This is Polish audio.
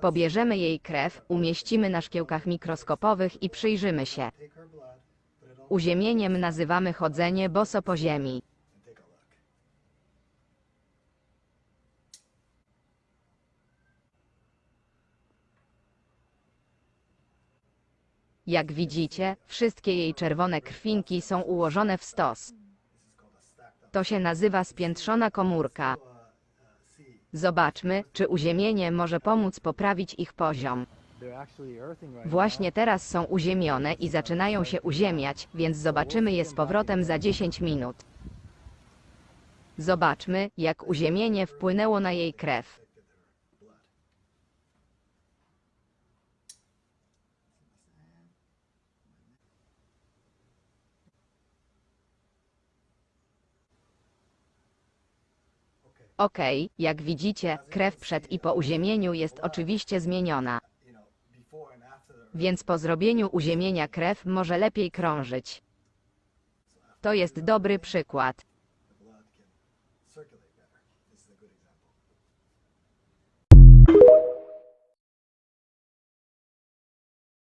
Pobierzemy jej krew, umieścimy na szkiełkach mikroskopowych i przyjrzymy się. Uziemieniem nazywamy chodzenie boso po ziemi. Jak widzicie, wszystkie jej czerwone krwinki są ułożone w stos. To się nazywa spiętrzona komórka. Zobaczmy, czy uziemienie może pomóc poprawić ich poziom. Właśnie teraz są uziemione i zaczynają się uziemiać, więc zobaczymy je z powrotem za 10 minut. Zobaczmy, jak uziemienie wpłynęło na jej krew. Okej, jak widzicie, krew przed i po uziemieniu jest oczywiście zmieniona. Więc po zrobieniu uziemienia krew może lepiej krążyć. To jest dobry przykład.